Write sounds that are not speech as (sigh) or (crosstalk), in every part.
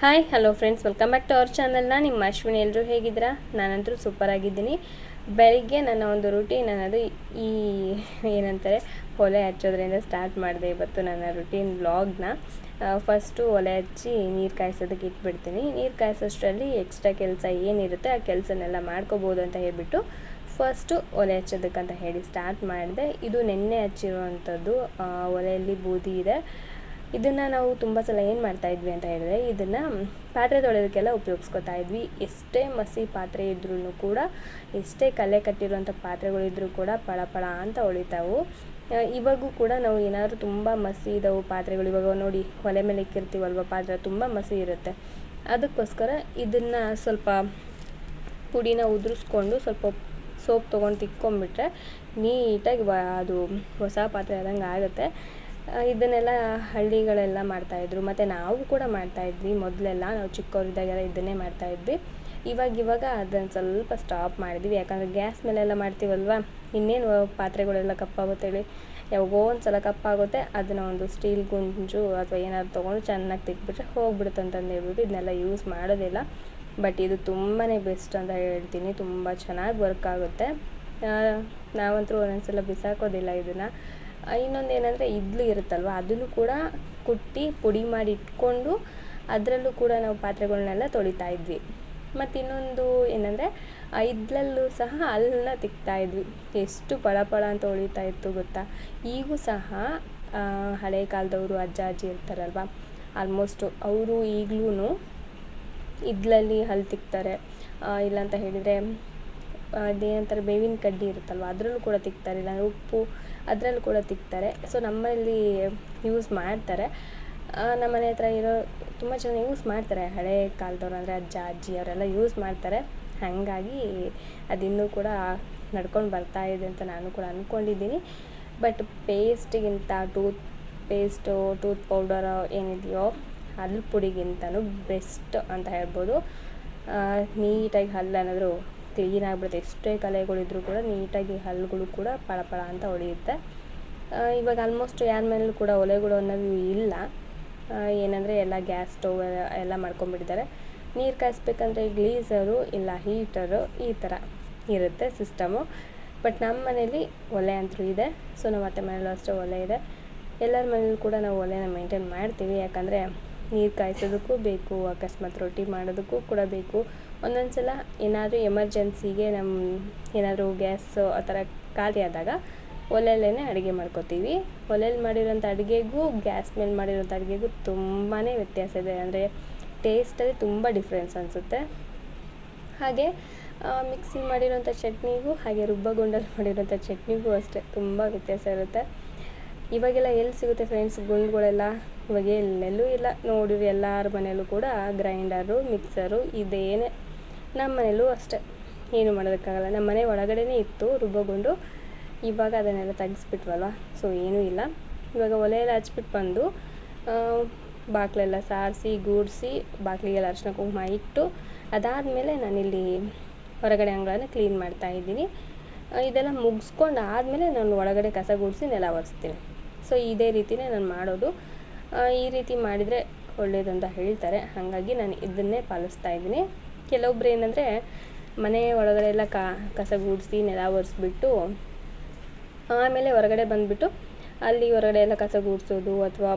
Hi hello friends welcome back to our ಚಾನಲ್ನ ನಿಮ್ಮ ಅಶ್ವಿನಿ. ಎಲ್ಲರೂ ಹೇಗಿದ್ದೀರಾ? ನಾನಂತೂ ಸೂಪರ್ ಆಗಿದ್ದೀನಿ. ಬೆಳಿಗ್ಗೆ ನನ್ನ ಒಂದು ರುಟೀನ್ ಅನ್ನೋದು ಈ ಏನಂತಾರೆ, ಒಲೆ ಹಚ್ಚೋದ್ರಿಂದ ಸ್ಟಾರ್ಟ್ ಮಾಡಿದೆ ಇವತ್ತು ನನ್ನ ರುಟೀನ್ ವ್ಲಾಗ್ನ ಫಸ್ಟು ಒಲೆ ಹಚ್ಚಿ ನೀರು ಕಾಯಿಸೋದಕ್ಕೆ ಇಟ್ಬಿಡ್ತೀನಿ. ನೀರು ಕಾಯಿಸೋಷ್ಟರಲ್ಲಿ ಎಕ್ಸ್ಟ್ರಾ ಕೆಲಸ ಏನಿರುತ್ತೆ, ಆ ಕೆಲಸನೆಲ್ಲ ಮಾಡ್ಕೋಬೋದು ಅಂತ ಹೇಳ್ಬಿಟ್ಟು ಫಸ್ಟು ಒಲೆ ಹಚ್ಚೋದಕ್ಕಂತ ಹೇಳಿ ಸ್ಟಾರ್ಟ್ ಮಾಡಿದೆ. ಇದು ನೆನ್ನೆ ಹಚ್ಚಿರುವಂಥದ್ದು ಒಲೆಯಲ್ಲಿ ಬೂದಿ ಇದೆ. ಇದನ್ನು ನಾವು ತುಂಬ ಸಲ ಏನು ಮಾಡ್ತಾ ಇದ್ವಿ ಅಂತ ಹೇಳಿದ್ರೆ, ಇದನ್ನು ಪಾತ್ರೆ ತೊಳೆಯೋದಕ್ಕೆಲ್ಲ ಉಪಯೋಗಿಸ್ಕೊತಾ ಇದ್ವಿ. ಎಷ್ಟೇ ಮಸಿ ಪಾತ್ರೆ ಇದ್ರೂ ಕೂಡ, ಎಷ್ಟೇ ಕಲೆ ಕಟ್ಟಿರುವಂಥ ಪಾತ್ರೆಗಳಿದ್ರೂ ಕೂಡ ಪಳ ಪಳ ಅಂತ ಹೊಳಿತಾವು ಇವಾಗೂ ಕೂಡ ನಾವು ಏನಾದರೂ ತುಂಬ ಮಸಿ ಇದಾವೆ ಪಾತ್ರೆಗಳು. ಇವಾಗ ನೋಡಿ, ಒಲೆ ಮೇಲೆ ಇಕ್ಕಿರ್ತೀವಲ್ವ ಪಾತ್ರೆ, ತುಂಬ ಮಸಿ ಇರುತ್ತೆ. ಅದಕ್ಕೋಸ್ಕರ ಇದನ್ನು ಸ್ವಲ್ಪ ಪುಡಿನ ಉದುರಿಸ್ಕೊಂಡು ಸ್ವಲ್ಪ ಸೋಪ್ ತೊಗೊಂಡು ತಿಕ್ಕೊಂಬಿಟ್ರೆ ನೀಟಾಗಿ ಅದು ಹೊಸ ಪಾತ್ರೆ ಆದಂಗೆ ಆಗುತ್ತೆ. ಇದನ್ನೆಲ್ಲ ಹಳ್ಳಿಗಳೆಲ್ಲ ಮಾಡ್ತಾಯಿದ್ರು ಮತ್ತು ನಾವು ಕೂಡ ಮಾಡ್ತಾಯಿದ್ವಿ ಮೊದಲೆಲ್ಲ ನಾವು ಚಿಕ್ಕವರಿದ್ದಾಗೆಲ್ಲ ಇದನ್ನೇ ಮಾಡ್ತಾಯಿದ್ವಿ ಇವಾಗ ಇವಾಗ ಅದನ್ನು ಸ್ವಲ್ಪ ಸ್ಟಾಪ್ ಮಾಡಿದ್ವಿ. ಯಾಕಂದರೆ ಗ್ಯಾಸ್ ಮೇಲೆಲ್ಲ ಮಾಡ್ತೀವಲ್ವ? ಇನ್ನೇನು ಪಾತ್ರೆಗಳೆಲ್ಲ ಕಪ್ಪಾಗುತ್ತೇಳಿ ಯಾವಾಗೋ ಒಂದು ಸಲ ಕಪ್ಪಾಗುತ್ತೆ. ಅದನ್ನು ಒಂದು ಸ್ಟೀಲ್ ಗುಂಜು ಅಥವಾ ಏನಾದ್ರು ತೊಗೊಂಡು ಚೆನ್ನಾಗಿ ತಿಕ್ಬಿಟ್ರೆ ಹೋಗ್ಬಿಡುತ್ತೆ ಅಂತಂದು ಹೇಳ್ಬಿಟ್ಟು ಇದನ್ನೆಲ್ಲ ಯೂಸ್ ಮಾಡೋದಿಲ್ಲ. ಬಟ್ ಇದು ತುಂಬಾ ಬೆಸ್ಟ್ ಅಂತ ಹೇಳ್ತೀನಿ. ತುಂಬ ಚೆನ್ನಾಗಿ ವರ್ಕ್ ಆಗುತ್ತೆ. ನಾವಂತೂ ಒಂದೊಂದ್ಸಲ ಬಿಸಾಕೋದಿಲ್ಲ ಇದನ್ನು. ಇನ್ನೊಂದು ಏನಂದರೆ ಇಡ್ಲಿ ಇರುತ್ತಲ್ವ, ಅದನ್ನು ಕೂಡ ಕುಟ್ಟಿ ಪುಡಿ ಮಾಡಿ ಇಟ್ಕೊಂಡು ಅದರಲ್ಲೂ ಕೂಡ ನಾವು ಪಾತ್ರೆಗಳನ್ನೆಲ್ಲ ತೊಳಿತಾ ಇದ್ವಿ. ಮತ್ತು ಇನ್ನೊಂದು ಏನಂದರೆ ಇದ್ಲಲ್ಲೂ ಸಹ ಹಲ್ಲನ್ನ ತಿಕ್ತಾ ಇದ್ವಿ. ಎಷ್ಟು ಪಳ ಪಳ ಅಂತ ಹೊಳಿತಾ ಇತ್ತು ಗೊತ್ತಾ? ಈಗೂ ಸಹ ಹಳೆ ಕಾಲದವರು ಅಜ್ಜ, ಅಜ್ಜಿ ಇರ್ತಾರಲ್ವ? ಆಲ್ಮೋಸ್ಟು ಅವರು ಈಗಲೂ ಇದ್ಲಲ್ಲಿ ಹಲ್ಲು ತಿಕ್ತಾರೆ. ಇಲ್ಲ ಅಂತ ಹೇಳಿದರೆ ಅದೇನಂತಾರೆ ಬೇವಿನ ಕಡ್ಡಿ ಇರುತ್ತಲ್ವ, ಅದರಲ್ಲೂ ಕೂಡ ತಿಕ್ತಾರೆ. ಇಲ್ಲ ಉಪ್ಪು ಅದರಲ್ಲೂ ಕೂಡ ತಿಕ್ತಾರೆ. ಸೊ ನಮ್ಮಲ್ಲಿ ಯೂಸ್ ಮಾಡ್ತಾರೆ. ನಮ್ಮ ಮನೆ ಹತ್ರ ಇರೋ ತುಂಬ ಜನ ಯೂಸ್ ಮಾಡ್ತಾರೆ. ಹಳೆ ಕಾಲದವ್ರು ಅಂದರೆ ಅಜ್ಜ, ಅಜ್ಜಿ ಅವರೆಲ್ಲ ಯೂಸ್ ಮಾಡ್ತಾರೆ. ಹಾಗಾಗಿ ಅದಿನ್ನೂ ಕೂಡ ನಡ್ಕೊಂಡು ಬರ್ತಾ ಇದೆ ಅಂತ ನಾನು ಕೂಡ ಅಂದ್ಕೊಂಡಿದ್ದೀನಿ ಬಟ್ ಪೇಸ್ಟಿಗಿಂತ ಟೂತ್ ಪೇಸ್ಟು ಟೂತ್ ಪೌಡರ್ ಏನಿದೆಯೋ ಹಲ್ಲು ಪುಡಿಗಿಂತನೂ ಬೆಸ್ಟ್ ಅಂತ ಹೇಳ್ಬೋದು. ನೀಟಾಗಿ ಹಲ್ಲು ಅನ್ನೋದು ಕ್ಲೀನ್ ಆಗಿಬಿಡುತ್ತೆ. ಎಷ್ಟೇ ಕಲೆಗಳಿದ್ರೂ ಕೂಡ ನೀಟಾಗಿ ಹಲ್ಲುಗಳು ಕೂಡ ಪಳ ಪಳ ಅಂತ ಹೊಡೆಯುತ್ತೆ. ಇವಾಗ ಆಲ್ಮೋಸ್ಟ್ ಯಾರ ಮೇಲೂ ಕೂಡ ಒಲೆಗಳು ಅನ್ನೋದು ಇಲ್ಲ. ಏನಂದರೆ ಎಲ್ಲ ಗ್ಯಾಸ್ ಸ್ಟವ್ ಎಲ್ಲ ಮಾಡ್ಕೊಂಡ್ಬಿಟ್ಟಿದ್ದಾರೆ. ನೀರು ಕಾಯಿಸ್ಬೇಕಂದ್ರೆ ಗ್ಲೀಸರು ಇಲ್ಲ ಹೀಟರು ಈ ಥರ ಇರುತ್ತೆ ಸಿಸ್ಟಮು. ಬಟ್ ನಮ್ಮ ಮನೇಲಿ ಒಲೆ ಅಂತೂ ಇದೆ. ಸೊ ನಮ್ಮ ಅತ್ತೆ ಮನೇಲೂ ಅಷ್ಟೇ ಒಲೆ ಇದೆ. ಎಲ್ಲರ ಮನೇಲೂ ಕೂಡ ನಾವು ಒಲೆನ ಮೇಂಟೈನ್ ಮಾಡ್ತೀವಿ. ಯಾಕಂದರೆ ನೀರು ಕಾಯಿಸೋದಕ್ಕೂ ಬೇಕು, ಅಕಸ್ಮಾತ್ ರೊಟ್ಟಿ ಮಾಡೋದಕ್ಕೂ ಕೂಡ ಬೇಕು. ಒಂದೊಂದು ಸಲ ಏನಾದರೂ ಎಮರ್ಜೆನ್ಸಿಗೆ ನಮ್ಮ ಏನಾದರೂ ಗ್ಯಾಸ್ ಆ ಥರ ಖಾಲಿ ಆದಾಗ ಒಲೆಯಲ್ಲೇ ಅಡುಗೆ ಮಾಡ್ಕೋತೀವಿ. ಒಲೆಯಲ್ಲಿ ಮಾಡಿರೋಂಥ ಅಡುಗೆಗೂ ಗ್ಯಾಸ್ ಮೇಲೆ ಮಾಡಿರೋಂಥ ಅಡುಗೆಗೂ ತುಂಬಾ ವ್ಯತ್ಯಾಸ ಇದೆ. ಅಂದರೆ ಟೇಸ್ಟಲ್ಲಿ ತುಂಬ ಡಿಫ್ರೆನ್ಸ್ ಅನಿಸುತ್ತೆ. ಹಾಗೆ ಮಿಕ್ಸಿ ಮಾಡಿರೋಂಥ ಚಟ್ನಿಗೂ ಹಾಗೆ ರುಬ್ಬಗುಂಡಲ್ಲಿ ಮಾಡಿರೋಂಥ ಚಟ್ನಿಗೂ ಅಷ್ಟೇ ತುಂಬ ವ್ಯತ್ಯಾಸ ಇರುತ್ತೆ. ಇವಾಗೆಲ್ಲ ಎಲ್ಲಿ ಸಿಗುತ್ತೆ ಫ್ರೆಂಡ್ಸ್ ಗುಂಡುಗಳೆಲ್ಲ? ಇವಾಗ ಎಲ್ಲೆಲ್ಲೂ ಇಲ್ಲ. ನೋಡಿರಿ ಎಲ್ಲರ ಮನೆಯಲ್ಲೂ ಕೂಡ ಗ್ರೈಂಡರು ಮಿಕ್ಸರು ಇದೇನೆ ನಮ್ಮ ಮನೇಲೂ ಅಷ್ಟೇ. ಏನು ಮಾಡೋದಕ್ಕಾಗಲ್ಲ. ನಮ್ಮ ಮನೆ ಒಳಗಡೆನೇ ಇತ್ತು ರುಬ್ಬಗೊಂಡು ಇವಾಗ ಅದನ್ನೆಲ್ಲ ತೆಗೆಸ್ಬಿಟ್ವಲ್ವ? ಸೊ ಏನೂ ಇಲ್ಲ. ಇವಾಗ ಒಲೆಯೆಲ್ಲ ಹಚ್ಬಿಟ್ಟು ಬಂದು ಆ, ಬಾಗಿಲೆಲ್ಲ ಸಾರಿಸಿ ಗೂಡಿಸಿ ಬಾಗಿಲಿಗೆಲ್ಲ ಅರಿಶಿನ ಕುಂಕುಮ ಇಟ್ಟು ಅದಾದಮೇಲೆ ನಾನಿಲ್ಲಿ ಹೊರಗಡೆ ಅಂಗಳನ ಕ್ಲೀನ್ ಮಾಡ್ತಾ ಇದ್ದೀನಿ. ಇದೆಲ್ಲ ಮುಗಿಸ್ಕೊಂಡು ಆದಮೇಲೆ ನಾನು ಒಳಗಡೆ ಕಸ ಗುಡಿಸಿ ನೆಲ ಒರೆಸ್ತೀನಿ. ಸೊ ಇದೇ ರೀತಿನೇ ನಾನು ಮಾಡೋದು. ಈ ರೀತಿ ಮಾಡಿದರೆ ಒಳ್ಳೆಯದು ಅಂತ ಹೇಳ್ತಾರೆ. ಹಾಗಾಗಿ ನಾನು ಇದನ್ನೇ ಪಾಲಿಸ್ತಾ ಇದ್ದೀನಿ. ಕೆಲವೊಬ್ರು ಏನಂದರೆ ಮನೆ ಒಳಗಡೆ ಎಲ್ಲ ಕಸ ಗುಡಿಸಿ, ನೆಲ ಒರೆಸ್ಬಿಟ್ಟು ಆಮೇಲೆ ಹೊರಗಡೆ ಬಂದುಬಿಟ್ಟು ಅಲ್ಲಿ ಹೊರಗಡೆ ಎಲ್ಲ ಕಸ ಗುಡಿಸೋದು ಅಥವಾ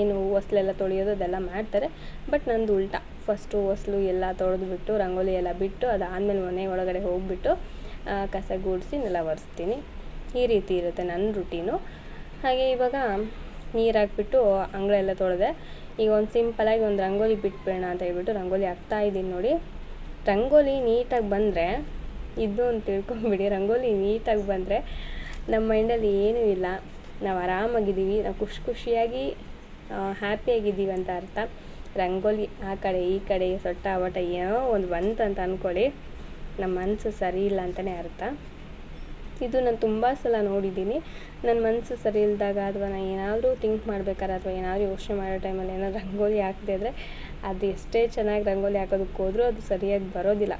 ಏನು ಹೊಸ್ಲೆಲ್ಲ ತೊಳೆಯೋದು ಅದೆಲ್ಲ ಮಾಡ್ತಾರೆ. ಬಟ್ ನಂದು ಉಲ್ಟಾ, ಫಸ್ಟು ಹೊಸ್ಲು ಎಲ್ಲ ತೊಳೆದ್ಬಿಟ್ಟು, ರಂಗೋಲಿ ಎಲ್ಲ ಬಿಟ್ಟು ಅದಾದಮೇಲೆ ಮನೆ ಒಳಗಡೆ ಹೋಗಿಬಿಟ್ಟು ಕಸ ಗುಡಿಸಿ, ನೆಲ ಒರೆಸ್ತೀನಿ. ಈ ರೀತಿ ಇರುತ್ತೆ ನನ್ನ ರುಟೀನು. ಹಾಗೆ ಇವಾಗ ನೀರು ಹಾಕ್ಬಿಟ್ಟು ಅಂಗಳೆಲ್ಲ ತೊಳೆದೆ. ಈಗ ಒಂದು ಸಿಂಪಲಾಗಿ ಒಂದು ರಂಗೋಲಿ ಬಿಟ್ಬಿಡೋಣ ಅಂತ ಹೇಳ್ಬಿಟ್ಟು ರಂಗೋಲಿ ಹಾಕ್ತಾ ಇದ್ದೀನಿ ನೋಡಿ. ರಂಗೋಲಿ ನೀಟಾಗಿ ಬಂದರೆ, ಇದು ಅಂತ ತಿಳ್ಕೊಂಬಿಡಿ ರಂಗೋಲಿ ನೀಟಾಗಿ ಬಂದರೆ ನಮ್ಮ ಮೈಂಡಲ್ಲಿ ಏನೂ ಇಲ್ಲ. ನಾವು ಆರಾಮಾಗಿದ್ದೀವಿ, ನಾವು ಖುಷಿ ಖುಷಿಯಾಗಿ ಹ್ಯಾಪಿಯಾಗಿದ್ದೀವಿ ಅಂತ ಅರ್ಥ. ರಂಗೋಲಿ ಆ ಕಡೆ, ಈ ಕಡೆ, ಸೊಟ್ಟ ಬಟ ಏನೋ ಒಂದು ಬಂತು ಅಂತ ಅಂದ್ಕೊಳ್ಳಿ ನಮ್ಮ ಮನಸ್ಸು ಸರಿ ಇಲ್ಲ ಅಂತಲೇ ಅರ್ಥ. ಇದು ನಾನು ತುಂಬ ಸಲ ನೋಡಿದ್ದೀನಿ. ನನ್ನ ಮನಸ್ಸು ಸರಿ ಇಲ್ದಾಗ ಅಥವಾ ನಾನು ಏನಾದರೂ ಥಿಂಕ್ ಮಾಡ್ಬೇಕಾದ್ರೆ ಅಥವಾ ಏನಾದರೂ ಯೋಚನೆ ಮಾಡೋ ಟೈಮಲ್ಲಿ ಏನಾದ್ರು ರಂಗೋಲಿ ಹಾಕದೇ ಇದ್ದರೆ ಅದು ಎಷ್ಟೇ ಚೆನ್ನಾಗಿ ರಂಗೋಲಿ ಹಾಕೋದಕ್ಕೆ ಹೋದರೂ ಅದು ಸರಿಯಾಗಿ ಬರೋದಿಲ್ಲ.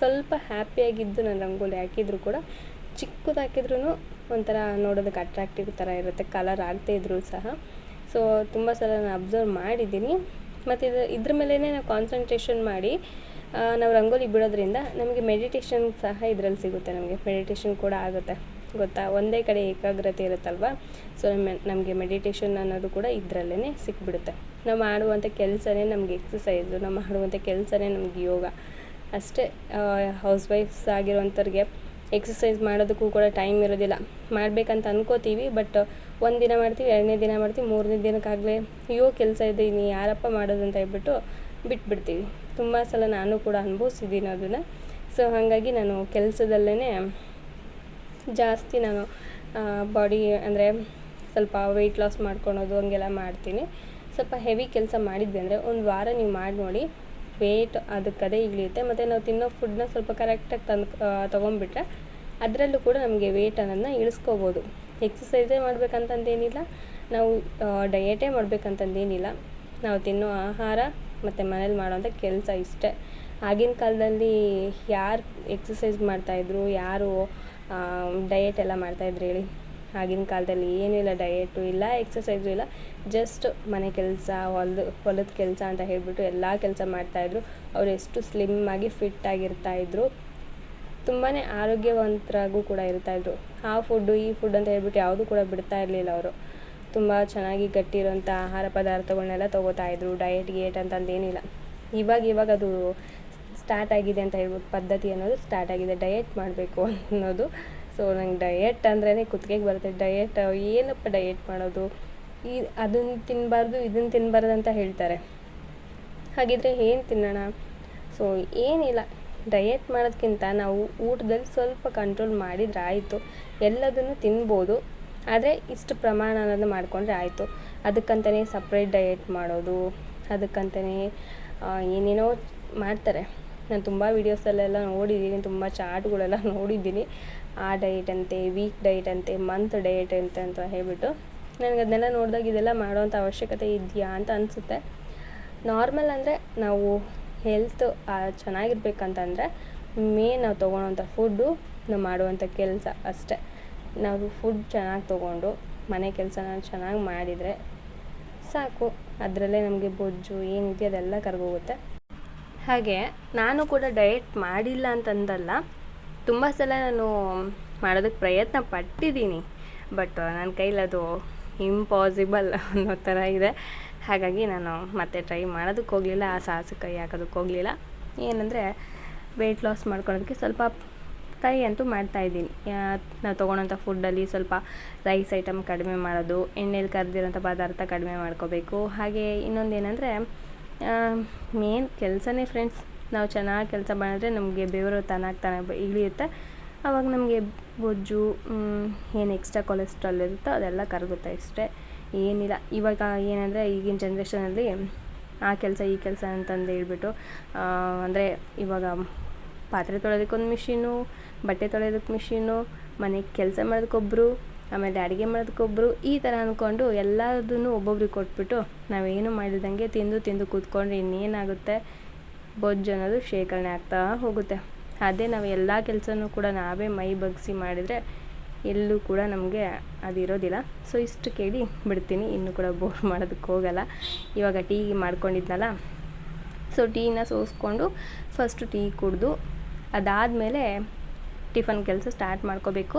ಸ್ವಲ್ಪ ಹ್ಯಾಪಿಯಾಗಿದ್ದು ನಾನು ರಂಗೋಲಿ ಹಾಕಿದ್ರು ಕೂಡ ಚಿಕ್ಕದು ಹಾಕಿದ್ರೂ ಒಂಥರ ನೋಡೋದಕ್ಕೆ ಅಟ್ರಾಕ್ಟಿವ್ ಥರ ಇರುತ್ತೆ ಕಲರ್ ಆಗದೇ ಇದ್ದರೂ ಸಹ. ಸೊ ತುಂಬ ಸಲ ನಾನು ಅಬ್ಸರ್ವ್ ಮಾಡಿದ್ದೀನಿ. ಮತ್ತು ಇದು ಇದ್ರ ಮೇಲೇ ನಾವು ಕಾನ್ಸಂಟ್ರೇಷನ್ ಮಾಡಿ ನಾವು ರಂಗೋಲಿ ಬಿಡೋದ್ರಿಂದ ನಮಗೆ ಮೆಡಿಟೇಷನ್ ಸಹ ಇದರಲ್ಲಿ ಸಿಗುತ್ತೆ ನಮಗೆ. ಮೆಡಿಟೇಷನ್ ಕೂಡ ಆಗುತ್ತೆ. ಗೊತ್ತಾ? ಒಂದೇ ಕಡೆ ಏಕಾಗ್ರತೆ ಇರುತ್ತಲ್ವ? ಸೊ ನಮಗೆ ಮೆಡಿಟೇಷನ್ ಅನ್ನೋದು ಕೂಡ ಇದರಲ್ಲೇ ಸಿಕ್ಬಿಡುತ್ತೆ. ನಾವು ಮಾಡುವಂಥ ಕೆಲಸನೇ ನಮಗೆ ಎಕ್ಸಸೈಸು ನಾವು ಮಾಡುವಂಥ ಕೆಲಸನೇ ನಮಗೆ ಯೋಗ. ಅಷ್ಟೇ ಹೌಸ್ ವೈಫ್ಸ್ ಆಗಿರೋಂಥವ್ರಿಗೆ ಎಕ್ಸಸೈಸ್ ಮಾಡೋದಕ್ಕೂ ಕೂಡ ಟೈಮ್ ಇರೋದಿಲ್ಲ. ಮಾಡಬೇಕಂತ ಅನ್ಕೋತೀವಿ ಬಟ್ ಒಂದು ದಿನ ಮಾಡ್ತೀವಿ, ಎರಡನೇ ದಿನ ಮಾಡ್ತೀವಿ, ಮೂರನೇ ದಿನಕ್ಕಾಗಲೇ ಅಯ್ಯೋ ಕೆಲಸ ಇದೆ, ಇನ್ನು ಯಾರಪ್ಪ ಮಾಡೋದು ಅಂತ ಹೇಳ್ಬಿಟ್ಟು ಬಿಟ್ಬಿಡ್ತೀವಿ. ತುಂಬ ಸಲ ನಾನು ಕೂಡ ಅನುಭವಿಸಿದ್ದೀನಿ ಅದನ್ನು. ಸೊ ಹಾಗಾಗಿ ನಾನು ಕೆಲಸದಲ್ಲೇ ಜಾಸ್ತಿ ನಾನು ಬಾಡಿ ಅಂದರೆ ಸ್ವಲ್ಪ ವೆಯ್ಟ್ ಲಾಸ್ ಮಾಡ್ಕೊಳೋದು ಹಂಗೆಲ್ಲ ಮಾಡ್ತೀನಿ. ಸ್ವಲ್ಪ ಹೆವಿ ಕೆಲಸ ಮಾಡಿದ್ವಿ ಅಂದರೆ ಒಂದು ವಾರ ನೀವು ಮಾಡಿ ನೋಡಿ ವೆಯ್ಟ್ ಅದಕ್ಕದೇ ಇಳಿಯುತ್ತೆ. ಮತ್ತು ನಾವು ತಿನ್ನೋ ಫುಡ್ನ ಸ್ವಲ್ಪ ಕರೆಕ್ಟಾಗಿ ತಂದು ತೊಗೊಂಡ್ಬಿಟ್ರೆ ಅದರಲ್ಲೂ ಕೂಡ ನಮಗೆ ವೆಯ್ಟ್ ಅನ್ನೋದನ್ನ ಇಳಿಸ್ಕೋಬೋದು. ಎಕ್ಸಸೈಸೇ ಮಾಡ್ಬೇಕಂತಂದೇನಿಲ್ಲ. ನಾವು ಡಯೇಟೇ ಮಾಡ್ಬೇಕಂತಂದೇನಿಲ್ಲ. ನಾವು ತಿನ್ನೋ ಆಹಾರ ಮತ್ತು ಮನೇಲಿ ಮಾಡೋವಂಥ ಕೆಲಸ ಇಷ್ಟೇ. ಆಗಿನ ಕಾಲದಲ್ಲಿ ಯಾರು ಎಕ್ಸಸೈಸ್ ಮಾಡ್ತಾಯಿದ್ರು, ಯಾರು ಡಯೆಟ್ ಎಲ್ಲ ಮಾಡ್ತಾಯಿದ್ರು ಹೇಳಿ. ಆಗಿನ ಕಾಲದಲ್ಲಿ ಏನೂ ಇಲ್ಲ ಡಯೆಟು ಇಲ್ಲ ಎಕ್ಸಸೈಸು ಇಲ್ಲ. ಜಸ್ಟ್ ಮನೆ ಕೆಲಸ, ಹೊಲ್ದು, ಹೊಲದ ಕೆಲಸ ಅಂತ ಹೇಳಿಬಿಟ್ಟು ಎಲ್ಲ ಕೆಲಸ ಮಾಡ್ತಾಯಿದ್ರು. ಅವ್ರು ಎಷ್ಟು ಸ್ಲಿಮ್ ಆಗಿ ಫಿಟ್ ಆಗಿರ್ತಾಯಿದ್ರು. ತುಂಬಾ ಆರೋಗ್ಯವಂತರಾಗೂ ಕೂಡ ಇರ್ತಾಯಿದ್ರು. ಆ ಫುಡ್ಡು ಈ ಫುಡ್ ಅಂತ ಹೇಳ್ಬಿಟ್ಟು ಯಾವುದೂ ಕೂಡ ಬಿಡ್ತಾ ಇರಲಿಲ್ಲ ಅವರು. ತುಂಬ ಚೆನ್ನಾಗಿ ಗಟ್ಟಿ ಇರೋಂಥ ಆಹಾರ ಪದಾರ್ಥಗಳನ್ನೆಲ್ಲ ತೊಗೋತಾ ಇದ್ರು. ಡಯಟ್ ಗೇಟ್ ಅಂತಂದೇನಿಲ್ಲ. ಇವಾಗ ಇವಾಗ ಅದು ಸ್ಟಾರ್ಟ್ ಆಗಿದೆ ಅಂತ ಹೇಳ್ಬೋದು ಪದ್ಧತಿ ಅನ್ನೋದು ಸ್ಟಾರ್ಟ್ ಆಗಿದೆ. ಡಯಟ್ ಮಾಡಬೇಕು ಅನ್ನೋದು. ಸೊ ನಂಗೆ ಡಯಟ್ ಅಂದ್ರೇ ಕುತ್ತಿಗೆಗೆ ಬರುತ್ತೆ. ಡಯಟ್ ಏನಪ್ಪ ಡಯಟ್ ಮಾಡೋದು? ಈ ಅದನ್ನು ತಿನ್ನಬಾರ್ದು ಇದನ್ನು ತಿನ್ನಬಾರ್ದು ಅಂತ ಹೇಳ್ತಾರೆ. ಹಾಗಿದ್ರೆ ಏನು ತಿನ್ನೋಣ? ಸೊ ಏನಿಲ್ಲ. ಡಯಟ್ ಮಾಡೋದಕ್ಕಿಂತ ನಾವು ಊಟದಲ್ಲಿ ಸ್ವಲ್ಪ ಕಂಟ್ರೋಲ್ ಮಾಡಿದ್ರೆ ಆಯಿತು. ಎಲ್ಲದನ್ನು ತಿನ್ಬೋದು. ಆದರೆ ಇಷ್ಟು ಪ್ರಮಾಣ ಅನ್ನೋದು ಮಾಡಿಕೊಂಡ್ರೆ ಆಯಿತು. ಅದಕ್ಕಂತಲೇ ಸಪ್ರೇಟ್ ಡಯೆಟ್ ಮಾಡೋದು ಅದಕ್ಕಂತಲೇ ಏನೇನೋ ಮಾಡ್ತಾರೆ. ನಾನು ತುಂಬ ವೀಡಿಯೋಸಲ್ಲೆಲ್ಲ ನೋಡಿದ್ದೀನಿ ತುಂಬ ಚಾರ್ಟ್ಗಳೆಲ್ಲ (laughs) ನೋಡಿದ್ದೀನಿ ಆ ಡಯೆಟ್ ಅಂತೆ ವೀಕ್ ಡಯಟ್ ಅಂತೆ ಮಂತ್ ಡಯಟ್ ಅಂತೆ ಅಂತ ಹೇಳ್ಬಿಟ್ಟು ನನಗೆ ಅದನ್ನೆಲ್ಲ ನೋಡಿದಾಗ ಇದೆಲ್ಲ ಮಾಡೋವಂಥ ಅವಶ್ಯಕತೆ ಇದೆಯಾ ಅಂತ ಅನಿಸುತ್ತೆ. ನಾರ್ಮಲ್ ಅಂದರೆ ನಾವು ಹೆಲ್ತ್ ಚೆನ್ನಾಗಿರ್ಬೇಕಂತಂದರೆ ಮೇನ್ ನಾವು ತೊಗೊಳೋಂಥ ಫುಡ್ಡು ನಾವು ಮಾಡುವಂಥ ಕೆಲಸ ಅಷ್ಟೇ. ನಾವು ಫುಡ್ ಚೆನ್ನಾಗಿ ತೊಗೊಂಡು, ಮನೆ ಕೆಲಸನ ಚೆನ್ನಾಗಿ ಮಾಡಿದರೆ ಸಾಕು. ಅದರಲ್ಲೇ ನಮಗೆ ಬೊಜ್ಜು ಏನಿದೆ ಅದೆಲ್ಲ ಕರ್ಗೋಗುತ್ತೆ. ಹಾಗೆ ನಾನು ಕೂಡ ಡಯಟ್ ಮಾಡಿಲ್ಲ ಅಂತಂದಲ್ಲ, ತುಂಬ ಸಲ ನಾನು ಮಾಡೋದಕ್ಕೆ ಪ್ರಯತ್ನ ಪಟ್ಟಿದ್ದೀನಿ. ಬಟ್ ನನ್ನ ಕೈಲದು ಇಂಪಾಸಿಬಲ್ ಅನ್ನೋ ಥರ ಇದೆ. ಹಾಗಾಗಿ ನಾನು ಮತ್ತೆ ಟ್ರೈ ಮಾಡೋದಕ್ಕೆ ಹೋಗಲಿಲ್ಲ, ಆ ಸಾಹಸ ಕೈ ಹಾಕೋದಕ್ಕೆ ಹೋಗಲಿಲ್ಲ. ಏನಂದರೆ ವೆಯ್ಟ್ ಲಾಸ್ ಮಾಡ್ಕೊಳ್ಳೋದಕ್ಕೆ ಸ್ವಲ್ಪ ಟ್ರೈ ಅಂತೂ ಮಾಡ್ತಾಯಿದ್ದೀನಿ ನಾವು ತೊಗೊಳೋಂಥ ಫುಡ್ಡಲ್ಲಿ ಸ್ವಲ್ಪ ರೈಸ್ ಐಟಮ್ ಕಡಿಮೆ ಮಾಡೋದು, ಎಣ್ಣೆಲಿ ಕರೆದಿರೋಂಥ ಪದಾರ್ಥ ಕಡಿಮೆ ಮಾಡ್ಕೋಬೇಕು. ಹಾಗೆ ಇನ್ನೊಂದು ಏನಂದರೆ ಮೇನ್ ಕೆಲಸನೇ ಫ್ರೆಂಡ್ಸ್ ನಾವು ಚೆನ್ನಾಗಿ ಕೆಲಸ ಮಾಡಿದ್ರೆ ನಮಗೆ ಬೆವರು ತಾನಾಗಿ ತಾನಾಗಿ ಇಳಿಯುತ್ತೆ. ಆವಾಗ ನಮಗೆ ಬೊಜ್ಜು ಏನು ಎಕ್ಸ್ಟ್ರಾ ಕೊಲೆಸ್ಟ್ರಾಲ್ ಇರುತ್ತೋ ಅದೆಲ್ಲ ಕರಗುತ್ತೆ ಅಷ್ಟೇ. ಏನಿಲ್ಲ. ಇವಾಗ ಏನಂದರೆ ಈಗಿನ ಜನ್ರೇಷನಲ್ಲಿ ಆ ಕೆಲಸ ಈ ಕೆಲಸ ಅಂತಂದು ಹೇಳ್ಬಿಟ್ಟು ಅಂದರೆ ಇವಾಗ ಪಾತ್ರೆ ತೊಳೆಯೋದಕ್ಕೊಂದು ಮಿಷಿನು ಬಟ್ಟೆ ತೊಳೆಯೋದಕ್ಕೆ ಮಿಷಿನು ಮನೆಗೆ ಕೆಲಸ ಮಾಡೋದಕ್ಕೊಬ್ಬರು ಆಮೇಲೆ ಅಡುಗೆ ಮಾಡೋದಕ್ಕೊಬ್ಬರು ಈ ಥರ ಅಂದ್ಕೊಂಡು ಎಲ್ಲದನ್ನು ಒಬ್ಬೊಬ್ರಿಗೆ ಕೊಟ್ಬಿಟ್ಟು ನಾವೇನು ಮಾಡಿದಂಗೆ ತಿಂದು ತಿಂದು ಕೂತ್ಕೊಂಡ್ರೆ ಇನ್ನೇನಾಗುತ್ತೆ? ಬೊಜ್ಜು ಅನ್ನೋದು ಶೇಖರಣೆ ಆಗ್ತಾ ಹೋಗುತ್ತೆ. ಅದೇ ನಾವು ಎಲ್ಲ ಕೆಲಸನೂ ಕೂಡ ನಾವೇ ಮೈ ಬಗ್ಸಿ ಮಾಡಿದರೆ ಎಲ್ಲೂ ಕೂಡ ನಮಗೆ ಅದಿರೋದಿಲ್ಲ. ಸೊ ಇಷ್ಟು ಕೇಳಿ ಬಿಡ್ತೀನಿ. ಇನ್ನೂ ಕೂಡ ಬೋರ್ (laughs) ಮಾಡೋದಕ್ಕೆ ಹೋಗಲ್ಲ. ಇವಾಗ ಟೀ ಮಾಡ್ಕೊಂಡಿದ್ನಲ್ಲ? ಸೊ ಟೀನ ಸೋಸ್ಕೊಂಡು ಫಸ್ಟು ಟೀ ಕುಡಿದು ಅದಾದಮೇಲೆ ಟಿಫನ್ ಕೆಲಸ ಸ್ಟಾರ್ಟ್ ಮಾಡ್ಕೋಬೇಕು.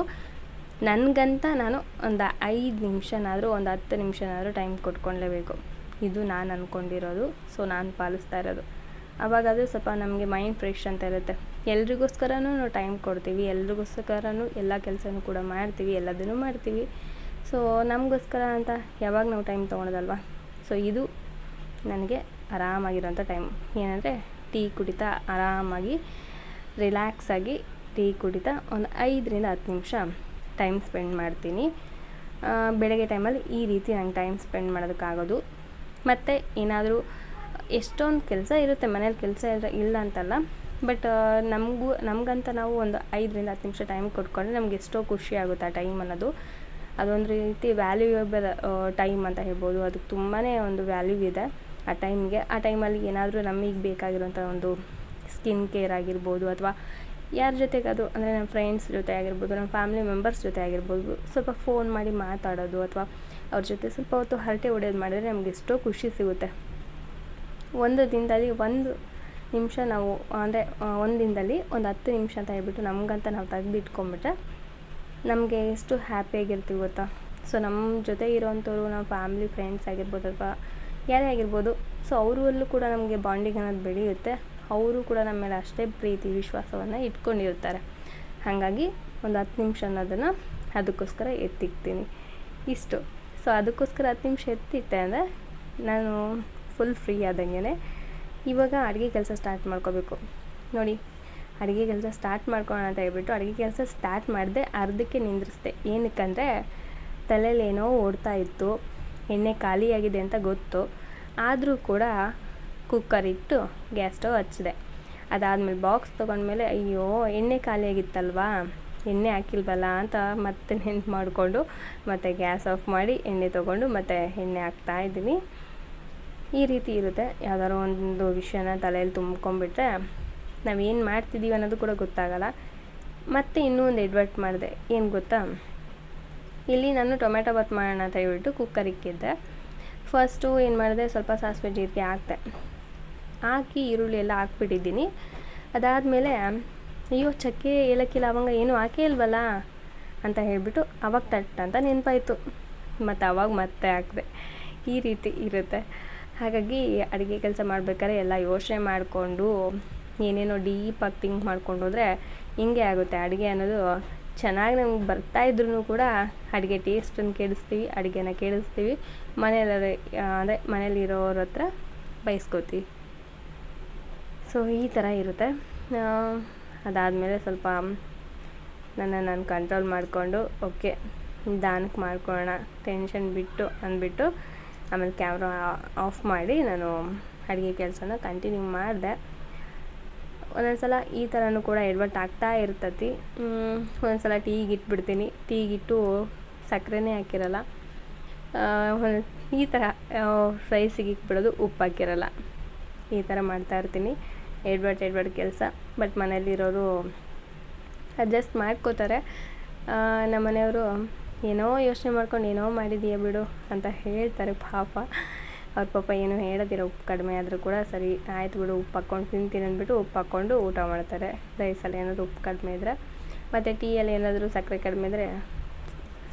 ನನಗಂತ ನಾನು ಒಂದು ಐದು ನಿಮಿಷನಾದರೂ, ಒಂದು ಹತ್ತು ನಿಮಿಷನಾದರೂ ಟೈಮ್ ಕೊಟ್ಕೊಳ್ಲೇಬೇಕು ಇದು ನಾನು ಅಂದ್ಕೊಂಡಿರೋದು ಸೊ ನಾನು ಪಾಲಿಸ್ತಾ ಇರೋದು. ಅವಾಗಾದರೂ ಸ್ವಲ್ಪ ನಮಗೆ ಮೈಂಡ್ ಫ್ರೆಶ್ ಅಂತ ಇರುತ್ತೆ. ಎಲ್ರಿಗೋಸ್ಕರನೂ ನಾವು ಟೈಮ್ ಕೊಡ್ತೀವಿ, ಎಲ್ರಿಗೋಸ್ಕರನೂ ಎಲ್ಲ ಕೆಲಸನೂ ಕೂಡ ಮಾಡ್ತೀವಿ, ಎಲ್ಲದನ್ನೂ ಮಾಡ್ತೀವಿ. ಸೊ ನಮಗೋಸ್ಕರ ಅಂತ ಯಾವಾಗ ನಾವು ಟೈಮ್ ತೊಗೊಳೋದಲ್ವ? ಸೊ ಇದು ನನಗೆ ಆರಾಮಾಗಿರೋಂಥ ಟೈಮ್ ಏನಂದರೆ, ಟೀ ಕುಡಿತಾ ಆರಾಮಾಗಿ ರಿಲ್ಯಾಕ್ಸಾಗಿ ಟೀ ಕುಡಿತಾ ಒಂದು ಐದರಿಂದ ಹತ್ತು ನಿಮಿಷ ಟೈಮ್ ಸ್ಪೆಂಡ್ ಮಾಡ್ತೀನಿ. ಬೆಳಗ್ಗೆ ಟೈಮಲ್ಲಿ ಈ ರೀತಿ ನಂಗೆ ಟೈಮ್ ಸ್ಪೆಂಡ್ ಮಾಡೋದಕ್ಕಾಗೋದು. ಮತ್ತು ಏನಾದರೂ ಎಷ್ಟೊಂದು ಕೆಲಸ ಇರುತ್ತೆ, ಮನೇಲಿ ಕೆಲಸ ಇಲ್ಲ ಇಲ್ಲ ಅಂತಲ್ಲ, ಬಟ್ ನಮಗೂ, ನಮಗಂತ ನಾವು ಒಂದು ಐದರಿಂದ ಹತ್ತು ನಿಮಿಷ ಟೈಮ್ ಕೊಟ್ಕೊಂಡ್ರೆ ನಮ್ಗೆ ಎಷ್ಟೋ ಖುಷಿ ಆಗುತ್ತೆ ಆ ಟೈಮ್ ಅನ್ನೋದು. ಅದೊಂದು ರೀತಿ ವ್ಯಾಲ್ಯೂಯಬಲ್ ಟೈಮ್ ಅಂತ ಹೇಳ್ಬೋದು. ಅದಕ್ಕೆ ತುಂಬಾ ಒಂದು ವ್ಯಾಲ್ಯೂ ಇದೆ ಆ ಟೈಮ್ಗೆ. ಆ ಟೈಮಲ್ಲಿ ಏನಾದರೂ ನಮಗೆ ಬೇಕಾಗಿರೋಂಥ ಒಂದು ಸ್ಕಿನ್ ಕೇರ್ ಆಗಿರ್ಬೋದು ಅಥವಾ ಯಾರ ಜೊತೆಗಾದರೂ, ಅಂದರೆ ನಮ್ಮ ಫ್ರೆಂಡ್ಸ್ ಜೊತೆ ಆಗಿರ್ಬೋದು ನಮ್ಮ ಫ್ಯಾಮಿಲಿ ಮೆಂಬರ್ಸ್ ಜೊತೆ ಆಗಿರ್ಬೋದು ಸ್ವಲ್ಪ ಫೋನ್ ಮಾಡಿ ಮಾತಾಡೋದು ಅಥವಾ ಅವ್ರ ಜೊತೆ ಸ್ವಲ್ಪ ಹೊತ್ತು ಹರಟೆ ಹೊಡೆಯೋದು ಮಾಡಿದರೆ ನಮ್ಗೆ ಎಷ್ಟೋ ಖುಷಿ ಸಿಗುತ್ತೆ. ಒಂದು ದಿನದಲ್ಲಿ ಒಂದು ನಿಮಿಷ ನಾವು, ಅಂದರೆ ಒಂದು ದಿನದಲ್ಲಿ ಒಂದು ಹತ್ತು ನಿಮಿಷ ಅಂತ ಹೇಳ್ಬಿಟ್ಟು ನಮಗಂತ ನಾವು ತೆಗ್ದು ಇಟ್ಕೊಂಬಿಟ್ರೆ ನಮಗೆ ಎಷ್ಟು ಹ್ಯಾಪಿಯಾಗಿರ್ತೀವಿ ಗೊತ್ತಾ? ಸೊ ನಮ್ಮ ಜೊತೆ ಇರೋವಂಥವ್ರು ನಮ್ಮ ಫ್ಯಾಮ್ಲಿ ಫ್ರೆಂಡ್ಸ್ ಆಗಿರ್ಬೋದು ಅಥವಾ ಯಾರೇ ಆಗಿರ್ಬೋದು ಸೊ ಅವರಲ್ಲೂ ಕೂಡ ನಮಗೆ ಬಾಂಡಿಂಗ್ ಅನ್ನೋದು ಬೆಳೆಯುತ್ತೆ. ಅವರು ಕೂಡ ನಮ್ಮ ಮೇಲೆ ಅಷ್ಟೇ ಪ್ರೀತಿ, ವಿಶ್ವಾಸವನ್ನು ಇಟ್ಕೊಂಡಿರ್ತಾರೆ. ಹಾಗಾಗಿ ಒಂದು ಹತ್ತು ನಿಮಿಷ ಅನ್ನೋದನ್ನು ಅದಕ್ಕೋಸ್ಕರ ಎತ್ತಿಕ್ತೀನಿ. ಇಷ್ಟು. ಸೊ ಅದಕ್ಕೋಸ್ಕರ ಹತ್ತು ನಿಮಿಷ ಎತ್ತಿಟ್ಟೆ ಅಂದರೆ ನಾನು ಫುಲ್ ಫ್ರೀ ಆದಂಗೆ ಇವಾಗ ಅಡುಗೆ ಕೆಲಸ ಸ್ಟಾರ್ಟ್ ಮಾಡ್ಕೋಬೇಕು. ನೋಡಿ, ಅಡುಗೆ ಕೆಲಸ ಸ್ಟಾರ್ಟ್ ಮಾಡ್ಕೋಣ ಅಂತ ಹೇಳ್ಬಿಟ್ಟು ಅಡುಗೆ ಕೆಲಸ ಸ್ಟಾರ್ಟ್ ಮಾಡಿದೆ ಅರ್ಧಕ್ಕೆ ನಿಂದ್ರಿಸ್ದೆ. ಏನಕ್ಕಂದರೆ ತಲೆಯಲ್ಲಿ ಏನೋ ಓಡ್ತಾ ಇತ್ತು, ಎಣ್ಣೆ ಖಾಲಿಯಾಗಿದೆ ಅಂತ ಗೊತ್ತು. ಆದರೂ ಕೂಡ ಕುಕ್ಕರ್ ಇಟ್ಟು ಗ್ಯಾಸ್ ಸ್ಟವ್ ಹಚ್ಚಿದೆ. ಅದಾದಮೇಲೆ ಬಾಕ್ಸ್ ತೊಗೊಂಡ್ಮೇಲೆ ಅಯ್ಯೋ, ಎಣ್ಣೆ ಖಾಲಿಯಾಗಿತ್ತಲ್ವಾ? ಎಣ್ಣೆ ಹಾಕಿಲ್ವಲ್ಲ ಅಂತ ಮತ್ತೆ ನೆನ್ಪು ಮಾಡಿಕೊಂಡು ಮತ್ತೆ ಗ್ಯಾಸ್ ಆಫ್ ಮಾಡಿ ಎಣ್ಣೆ ತೊಗೊಂಡು ಮತ್ತೆ ಎಣ್ಣೆ ಹಾಕ್ತಾ ಇದ್ದೀನಿ ಈ ರೀತಿ ಇರುತ್ತೆ. ಯಾವ್ದಾದ್ರು ಒಂದು ವಿಷಯನ ತಲೆಯಲ್ಲಿ ತುಂಬ್ಕೊಂಡ್ಬಿಟ್ರೆ ನಾವು ಏನು ಮಾಡ್ತಿದ್ದೀವಿ ಅನ್ನೋದು ಕೂಡ ಗೊತ್ತಾಗಲ್ಲ. ಮತ್ತು ಇನ್ನೂ ಒಂದು ಎಡ್ವರ್ಟ್ ಮಾಡಿದೆ. ಏನು ಗೊತ್ತಾ? ಇಲ್ಲಿ ನಾನು ಟೊಮೆಟೊ ಬಾತ್ ಮಾಡೋಣ ಅಂತ ಹೇಳ್ಬಿಟ್ಟು ಕುಕ್ಕರ್ ಇಕ್ಕಿದ್ದೆ. ಫಸ್ಟು ಏನು ಮಾಡಿದೆ? ಸ್ವಲ್ಪ ಸಾಸಿವೆ ಜೀರಿಗೆ ಹಾಕ್ತೆ ಹಾಕಿ ಈರುಳ್ಳಿ ಎಲ್ಲ ಹಾಕ್ಬಿಟ್ಟಿದ್ದೀನಿ. ಅದಾದಮೇಲೆ, ಅಯ್ಯೋ, ಚಕ್ಕೆ ಏಲಕ್ಕಿ ಲವಂಗ ಏನೂ ಹಾಕೇ ಇಲ್ವಲ್ಲ ಅಂತ ಹೇಳಿಬಿಟ್ಟು ಅವಾಗ ತಟ್ಟ ಅಂತ ನೆನಪಾಯಿತು. ಮತ್ತು ಅವಾಗ ಮತ್ತೆ ಹಾಕಿದೆ. ಈ ರೀತಿ ಇರುತ್ತೆ. ಹಾಗಾಗಿ ಅಡುಗೆ ಕೆಲಸ ಮಾಡ್ಬೇಕಾದ್ರೆ ಎಲ್ಲ ಯೋಚನೆ ಮಾಡಿಕೊಂಡು, ಏನೇನೋ ಡೀಪಾಗಿ ಥಿಂಕ್ ಮಾಡ್ಕೊಂಡು ಹೋದರೆ ಹಿಂಗೆ ಆಗುತ್ತೆ. ಅಡುಗೆ ಅನ್ನೋದು ಚೆನ್ನಾಗಿ ನಮ್ಗೆ ಬರ್ತಾ ಇದ್ರೂ ಕೂಡ ಅಡುಗೆ ಟೇಸ್ಟನ್ನು ಕೆಡಿಸ್ತೀವಿ, ಅಡುಗೆನ ಕೆಡಿಸ್ತೀವಿ. ಮನೆಯಲ್ಲಿ ಅಂದರೆ ಮನೇಲಿರೋರ ಹತ್ರ ಬೈಸ್ಕೋತೀವಿ. ಸೊ, ಈ ಥರ ಇರುತ್ತೆ. ಅದಾದಮೇಲೆ ಸ್ವಲ್ಪ ನನ್ನ ನಾನು ಕಂಟ್ರೋಲ್ ಮಾಡಿಕೊಂಡು ಓಕೆ ದಾನಕ್ಕೆ ಮಾಡ್ಕೊಳ್ಳೋಣ ಟೆನ್ಷನ್ ಬಿಟ್ಟು ಅಂದ್ಬಿಟ್ಟು, ಆಮೇಲೆ ಕ್ಯಾಮ್ರಾ ಆಫ್ ಮಾಡಿ ನಾನು ಅಡುಗೆ ಕೆಲಸನ ಕಂಟಿನ್ಯೂ ಮಾಡಿದೆ. ಒಂದೊಂದು ಸಲ ಈ ಥರನೂ ಕೂಡ ಎಡ್ವರ್ಟ್ ಆಗ್ತಾ ಇರ್ತತಿ. ಒಂದೊಂದು ಸಲ ಟೀಗೆ ಇಟ್ಬಿಡ್ತೀನಿ. ಟೀಗಿಟ್ಟು ಸಕ್ಕರೆನೇ ಹಾಕಿರಲ್ಲ. ಈ ಥರ ಫ್ರೈ ಇಟ್ಬಿಡೋದು ಉಪ್ಪು ಹಾಕಿರಲ್ಲ ಈ ಥರ ಮಾಡ್ತಾ ಇರ್ತೀನಿ ಎಡ್ವರ್ಟ್ ಎಡ್ವರ್ಟ್ ಕೆಲಸ. ಬಟ್ ಮನೇಲಿರೋರು ಅಡ್ಜಸ್ಟ್ ಮಾಡ್ಕೋತಾರೆ. ನಮ್ಮ ಮನೆಯವರು ಏನೋ ಯೋಚನೆ ಮಾಡ್ಕೊಂಡು ಏನೋ ಮಾಡಿದೀಯ ಬಿಡು ಅಂತ ಹೇಳ್ತಾರೆ ಪಾಪ. ಅವ್ರ ಪಾಪ ಏನೂ ಹೇಳೋದಿಲ್ಲ ಉಪ್ಪು ಕಡಿಮೆ ಆದರೂ ಕೂಡ ಸರಿ, ಆಯ್ತು ಬಿಡು, ಉಪ್ಪು ಹಾಕ್ಕೊಂಡು ತಿಂತೀನಿ ಅಂದ್ಬಿಟ್ಟು ಉಪ್ಪು ಹಾಕ್ಕೊಂಡು ಊಟ ಮಾಡ್ತಾರೆ. ರೈಸಲ್ಲಿ ಏನಾದರೂ ಉಪ್ಪು ಕಡಿಮೆ ಇದ್ದರೆ ಮತ್ತು ಟೀಯಲ್ಲಿ ಏನಾದರೂ ಸಕ್ಕರೆ ಕಡಿಮೆ ಇದ್ದರೆ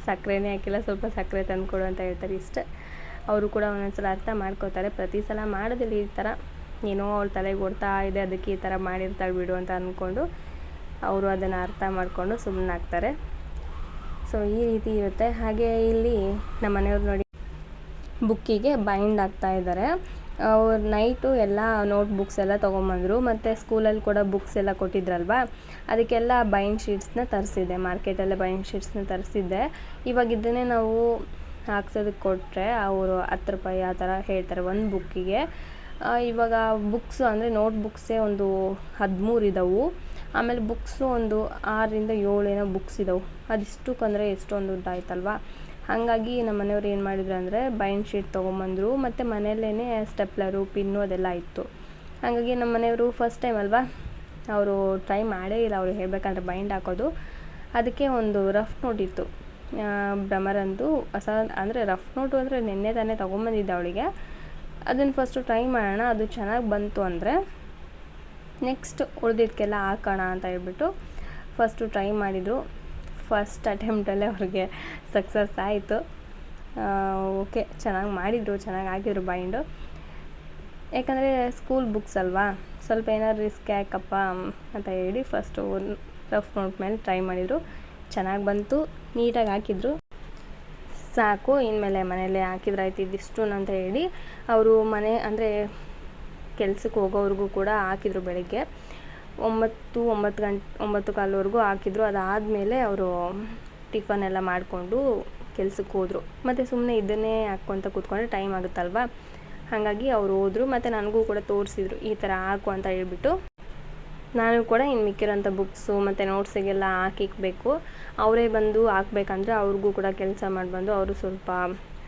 ಸಕ್ಕರೆನೇ ಹಾಕಿಲ್ಲ, ಸ್ವಲ್ಪ ಸಕ್ಕರೆ ತಂದುಕೊಡು ಅಂತ ಹೇಳ್ತಾರೆ ಇಷ್ಟೇ. ಅವರು ಕೂಡ ಒಂದೊಂದು ಸಲ ಅರ್ಥ ಮಾಡ್ಕೋತಾರೆ. ಪ್ರತಿ ಸಲ ಮಾಡೋದಿಲ್ಲ ಈ ಥರ. ಏನೋ ಅವ್ಳ ತಲೆಗೆ ಓಡ್ತಾ ಇದೆ, ಅದಕ್ಕೆ ಈ ಥರ ಮಾಡಿರ್ತಾಳೆ ಬಿಡು ಅಂತ ಅಂದ್ಕೊಂಡು ಅವರು ಅದನ್ನು ಅರ್ಥ ಮಾಡಿಕೊಂಡು ಸುಮ್ಮನಾಗ್ತಾರೆ ಸೊ ಈ ರೀತಿ ಇರುತ್ತೆ. ಹಾಗೆ ಇಲ್ಲಿ ನಮ್ಮ ಮನೆಯವ್ರು ನೋಡಿ ಬುಕ್ಕಿಗೆ ಬೈಂಡ್ ಆಗ್ತಾ ಇದ್ದಾರೆ. ಅವ್ರು ನೈಟು ಎಲ್ಲ ನೋಟ್ ಬುಕ್ಸ್ ಎಲ್ಲ ತೊಗೊಂಬಂದರು. ಮತ್ತು ಸ್ಕೂಲಲ್ಲಿ ಕೂಡ ಬುಕ್ಸ್ ಎಲ್ಲ ಕೊಟ್ಟಿದ್ರಲ್ವ? ಅದಕ್ಕೆಲ್ಲ ಬೈಂಡ್ ಶೀಟ್ಸ್ನ ತರಿಸಿದ್ದೆ. ಮಾರ್ಕೆಟಲ್ಲೇ ಬೈಂಡ್ ಶೀಟ್ಸ್ನ ತರಿಸಿದ್ದೆ. ಇವಾಗ ಇದನ್ನೇ ನಾವು ಹಾಕ್ಸೋದಕ್ಕೆ ಕೊಟ್ಟರೆ ಅವರು ಹತ್ತು ರೂಪಾಯಿ ಆ ಥರ ಹೇಳ್ತಾರೆ ಒಂದು ಬುಕ್ಕಿಗೆ. ಇವಾಗ ಬುಕ್ಸು ಅಂದರೆ ನೋಟ್ ಬುಕ್ಸೇ ಒಂದು ಹದಿಮೂರು ಇದ್ದಾವೆ ಆಮೇಲೆ ಬುಕ್ಸು ಒಂದು ಆರರಿಂದ ಏಳು ಏನೋ ಬುಕ್ಸ್ ಇದ್ದಾವೆ ಅದಿಷ್ಟಕ್ಕಂದರೆ ಎಷ್ಟೊಂದು ದುಡ್ಡು ಹಾಗಾಗಿ ನಮ್ಮ ಮನೆಯವ್ರು ಏನು ಮಾಡಿದ್ರು ಅಂದರೆ ಬೈಂಡ್ ಶೀಟ್ ತೊಗೊಂಬಂದರು. ಮತ್ತು ಮನೆಯಲ್ಲೇ ಸ್ಟೆಪ್ಲರು ಪಿನ್ನು ಅದೆಲ್ಲ ಇತ್ತು. ಹಾಗಾಗಿ ನಮ್ಮ ಮನೆಯವರು ಫಸ್ಟ್ ಟೈಮ್ ಅಲ್ವಾ? ಅವರು ಟ್ರೈ ಮಾಡೇ ಇಲ್ಲ ಅವರು ಹೇಳಬೇಕಂದ್ರೆ ಬೈಂಡ್ ಹಾಕೋದು. ಅದಕ್ಕೆ ಒಂದು ರಫ್ ನೋಟ್ ಇತ್ತು. ಭ್ರಮರಂದು. ಹೊಸ ಅಂದರೆ ರಫ್ ನೋಟು ಅಂದರೆ ನಿನ್ನೆ ತಾನೇ ತೊಗೊಂಬಂದಿದ್ದೆ ಅವಳಿಗೆ. ಅದನ್ನು ಫಸ್ಟು ಟ್ರೈ ಮಾಡೋಣ. ಅದು ಚೆನ್ನಾಗಿ ಬಂತು ಅಂದರೆ ನೆಕ್ಸ್ಟ್ ಉಳಿದಿದ್ದಕ್ಕೆಲ್ಲ ಹಾಕೋಣ ಅಂತ ಹೇಳ್ಬಿಟ್ಟು ಫಸ್ಟು ಟ್ರೈ ಮಾಡಿದರು. ಫಸ್ಟ್ ಅಟೆಂಪ್ಟಲ್ಲೇ ಅವ್ರಿಗೆ ಸಕ್ಸಸ್ ಆಯಿತು. ಓಕೆ ಚೆನ್ನಾಗಿ ಮಾಡಿದರು. ಚೆನ್ನಾಗಿ ಆಗಿದ್ರು ಬೈಂಡು ಯಾಕಂದರೆ ಸ್ಕೂಲ್ ಬುಕ್ಸ್ ಅಲ್ವಾ? ಸ್ವಲ್ಪ ಏನಾದ್ರು ರಿಸ್ಕ್ ಯಾಕಪ್ಪ ಅಂತ ಹೇಳಿ ಫಸ್ಟು ರಫ್ ನೋಟ್ ಮೇಲೆ ಟ್ರೈ ಮಾಡಿದರು. ಚೆನ್ನಾಗಿ ಬಂತು. ನೀಟಾಗಿ ಹಾಕಿದ್ರು. ಸಾಕು, ಇನ್ಮೇಲೆ ಮನೇಲೆ ಹಾಕಿದ್ರಾಯ್ತು ಇದಿಷ್ಟು ಅಂತ ಹೇಳಿ ಅವರು ಮನೆ, ಅಂದರೆ ಕೆಲ್ಸಕ್ಕೆ ಹೋಗೋವ್ರಿಗೂ ಕೂಡ ಹಾಕಿದ್ರು ಬೆಳಗ್ಗೆ. ಒಂಬತ್ತು ಒಂಬತ್ತು ಗಂಟೆ ಒಂಬತ್ತು ಕಾಲವರೆಗೂ ಹಾಕಿದ್ರು. ಅದಾದಮೇಲೆ ಅವರು ಟಿಫನ್ ಎಲ್ಲ ಮಾಡಿಕೊಂಡು ಕೆಲ್ಸಕ್ಕೆ ಹೋದರು. ಮತ್ತು ಸುಮ್ಮನೆ ಇದನ್ನೇ ಹಾಕ್ಕೊತ ಕೂತ್ಕೊಂಡ್ರೆ ಟೈಮ್ ಆಗುತ್ತಲ್ವ? ಹಾಗಾಗಿ ಅವ್ರು ಹೋದರು. ಮತ್ತು ನನಗೂ ಕೂಡ ತೋರಿಸಿದ್ರು, ಈ ಥರ ಹಾಕು ಅಂತ ಹೇಳ್ಬಿಟ್ಟು. ನಾನು ಕೂಡ ಇನ್ನು ಮಿಕ್ಕಿರೋಂಥ ಬುಕ್ಸು ಮತ್ತು ನೋಟ್ಸಿಗೆಲ್ಲ ಹಾಕಿಕ್ಬೇಕು ಅವರೇ ಬಂದು ಹಾಕ್ಬೇಕಂದ್ರೆ ಅವ್ರಿಗೂ ಕೂಡ ಕೆಲಸ ಮಾಡಿ ಬಂದು ಅವರು ಸ್ವಲ್ಪ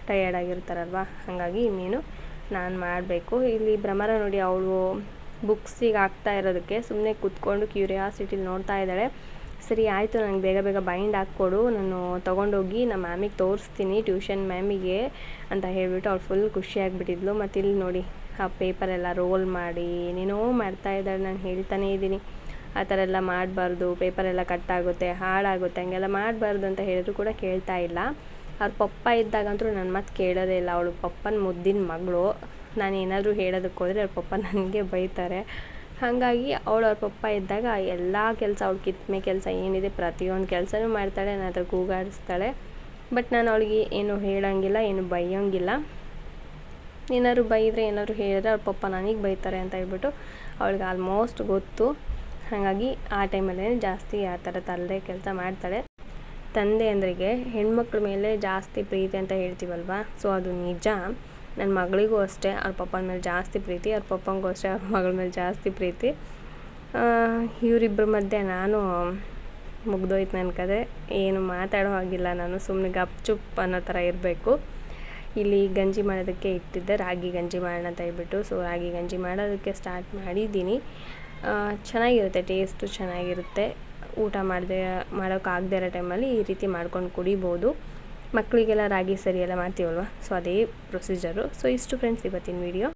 ಟಯರ್ಡ್ ಆಗಿರ್ತಾರಲ್ವ? ಹಾಗಾಗಿ ಇನ್ನೇನು ನಾನು ಮಾಡಬೇಕು. ಇಲ್ಲಿ ಭ್ರಮರ ನೋಡಿ ಅವಳು ಬುಕ್ಸಿಗೆ ಹಾಕ್ತಾ ಇರೋದಕ್ಕೆ ಸುಮ್ಮನೆ ಕೂತ್ಕೊಂಡು ಕ್ಯೂರಿಯಾಸಿಟಿಲಿ ನೋಡ್ತಾ ಇದ್ದಾಳೆ. ಸರಿ, ಆಯಿತು ನನಗೆ ಬೇಗ ಬೇಗ ಬೈಂಡ್ ಹಾಕ್ಕೊಡು. ನಾನು ತೊಗೊಂಡೋಗಿ ನಮ್ಮ ಮ್ಯಾಮಿಗೆ ತೋರಿಸ್ತೀನಿ ಟ್ಯೂಷನ್ ಮ್ಯಾಮಿಗೆ ಅಂತ ಹೇಳಿಬಿಟ್ಟು ಅವ್ಳು ಫುಲ್ ಖುಷಿಯಾಗಿಬಿಟ್ಟಿದ್ಲು ಮತ್ತು ಇಲ್ಲಿ ನೋಡಿ, ಆ ಪೇಪರೆಲ್ಲ ರೋಲ್ ಮಾಡಿ, ಏನೇನೋ ಮಾಡ್ತಾ ಇದ್ದಾಳೆ. ನಾನು ಹೇಳ್ತಾನೇ ಇದ್ದೀನಿ. ಆ ಥರ ಎಲ್ಲ ಮಾಡಬಾರ್ದು ಪೇಪರೆಲ್ಲ ಕಟ್ಟಾಗುತ್ತೆ ಹಾಳಾಗುತ್ತೆ, ಹಾಗೆಲ್ಲ ಮಾಡಬಾರ್ದು ಅಂತ ಹೇಳಿದ್ರು ಕೂಡ ಕೇಳ್ತಾ ಇಲ್ಲ. ಅವ್ರ ಪಪ್ಪ ಇದ್ದಾಗಂತೂ ನನ್ನ ಮಾತು ಕೇಳೋದೇ ಇಲ್ಲ. ಅವಳು ಪಪ್ಪನ ಮುದ್ದಿನ ಮಗಳು. ನಾನು ಏನಾದರೂ ಹೇಳೋದಕ್ಕೆ ಹೋದರೆ ಅವ್ರ ಪಪ್ಪ ನನಗೆ ಬೈತಾರೆ. ಹಾಗಾಗಿ ಅವಳು ಅವ್ರ ಪಪ್ಪ ಇದ್ದಾಗ ಎಲ್ಲ ಕೆಲಸ, ಅವಳು ಕಿತ್ಮೆ ಕೆಲಸ ಏನಿದೆ ಪ್ರತಿಯೊಂದು ಕೆಲಸನೂ ಮಾಡ್ತಾಳೆ ನನ್ನ ಹತ್ರ ಕೂಗಾಡಿಸ್ತಾಳೆ. ಬಟ್ ನಾನು ಅವಳಿಗೆ ಏನು ಹೇಳೋಂಗಿಲ್ಲ, ಏನು ಬೈಯೋಂಗಿಲ್ಲ. ಏನಾದ್ರು ಬೈದರೆ ಏನಾದರೂ ಹೇಳಿದ್ರೆ ಅವ್ರ ಪಪ್ಪ ನನಗೆ ಬೈತಾರೆ ಅಂತ ಹೇಳ್ಬಿಟ್ಟು ಅವಳಿಗೆ ಆಲ್ಮೋಸ್ಟ್ ಗೊತ್ತು. ಹಾಗಾಗಿ ಆ ಟೈಮಲ್ಲೇ ಜಾಸ್ತಿ ಆ ಥರ ತರಲೆ ಕೆಲಸ ಮಾಡ್ತಾಳೆ. ತಂದೆ ಅಂದ್ರಿಗೆ ಹೆಣ್ಮಕ್ಳ ಮೇಲೆ ಜಾಸ್ತಿ ಪ್ರೀತಿ ಅಂತ ಹೇಳ್ತೀವಲ್ವ? ಸೊ, ಅದು ನಿಜ. ನನ್ನ ಮಗಳಿಗೂ ಅಷ್ಟೇ, ಅವ್ರ ಪಪ್ಪನ ಮೇಲೆ ಜಾಸ್ತಿ ಪ್ರೀತಿ, ಅವ್ರ ಪಪ್ಪಂಗೂ ಅಷ್ಟೇ, ಅವ್ರ ಮಗಳ ಮೇಲೆ ಜಾಸ್ತಿ ಪ್ರೀತಿ. ಇವರಿಬ್ಬರ ಮಧ್ಯೆ ನಾನು ಮುಗ್ದೋಯ್ತು ನನ್ನ ಕದೆ ಏನು ಮಾತಾಡೋ ಹಾಗಿಲ್ಲ ನಾನು ಸುಮ್ಮನೆ ಗಪ್ಚುಪ್ ಅನ್ನೋ ಥರ ಇರಬೇಕು. ಇಲ್ಲಿ ಗಂಜಿ ಮಾಡೋದಕ್ಕೆ ಇಟ್ಟಿದ್ದೆ ರಾಗಿ ಗಂಜಿ ಮಾಡೋಣ ಅಂತ ಹೇಳ್ಬಿಟ್ಟು. ಸೊ, ರಾಗಿ ಗಂಜಿ ಮಾಡೋದಕ್ಕೆ ಸ್ಟಾರ್ಟ್ ಮಾಡಿದ್ದೀನಿ. ಚೆನ್ನಾಗಿರುತ್ತೆ ಟೇಸ್ಟು ಚೆನ್ನಾಗಿರುತ್ತೆ. ಊಟ ಮಾಡದೆ ಮಾಡೋಕ್ಕಾಗದೇ ಇರೋ ಟೈಮಲ್ಲಿ ಈ ರೀತಿ ಮಾಡ್ಕೊಂಡು ಕುಡಿಬೋದು. ಮಕ್ಕಳಿಗೆಲ್ಲ ರಾಗಿ ಸರಿ ಎಲ್ಲ ಮಾಡ್ತೀವಲ್ವ? ಸೊ ಅದೇ ಪ್ರೊಸೀಜರು ಸೊ ಇಷ್ಟು ಫ್ರೆಂಡ್ಸ್ ಇವತ್ತಿನ ವಿಡಿಯೋ